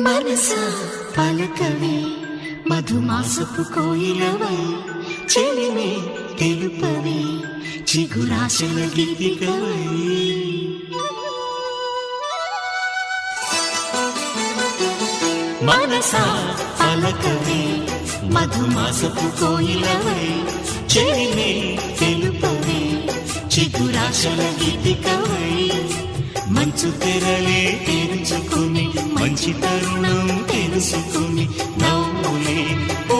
మనసా పలకవి మధుమాసపు కోయిలవై చెలిమే తెలుపవి చిగురాశల గీతికవై. మనసా పలకవి మధుమాసపు కోయిలవై చిగురాశల గీతికవై మంచు తెరలే తెరుచుకుని మంచి తరుణం తెలుసుకుని నవ్వులే ఓ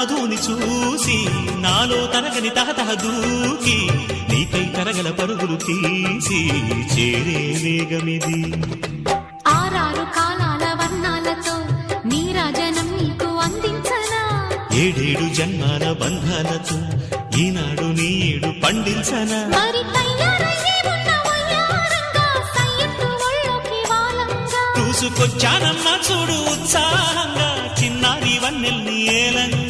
మధుని చూసి నాలో తరగని తహతహ దూకి నీకై తరగల పరుగులు తీసి చేరే వేగమిది. ఆరారు కాలాల వర్ణాలతో నీరాజనం నీకు అందించనా? ఏడేడు జన్మాల బంధాలతో ఈనాడు నీడు పండించనా? మరి చూసుకొచ్చానమ్మా చూడు ఉత్సాహంగా చిన్నారి వన్నెల్ని ఏలంగా.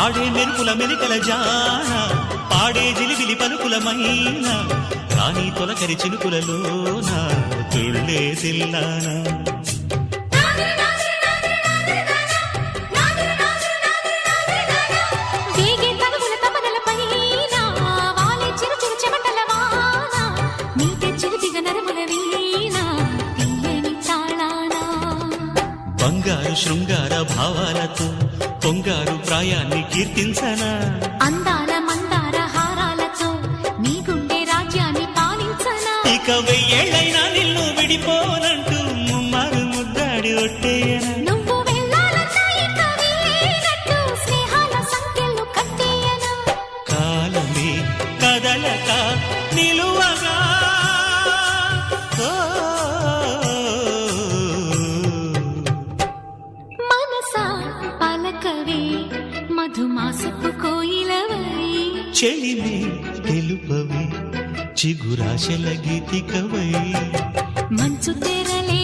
ఆడే మెరుపుల మెలికల జాన పాడే జిలిబిలి పలుకుల మైన కానీ తొలకరి చిలుకులలోన తుళ్ళే తిల్లానా. పొంగారు ప్రాయాన్ని కీర్తించనా? అందాల మందార హారాలతో నీ గుండె రాజ్యాన్ని పాలించనా? ఇక వెయ్యేళ్ళైనా నిన్ను విడిపోనంటూ ముమ్మారు ముద్దాడి ఒట్టేయనా? నువ్వు వెళ్ళాలన్నా ఇక వీలైనట్టు స్నేహాల సంఖ్యలు కట్టేయనా? కాలమే కదలక నిలువగా. ఓ, మధుమాసపు కోయిలవై. చెలిమే తెలుపవే చిగురాశల గీతికవై. మంచు తెరలే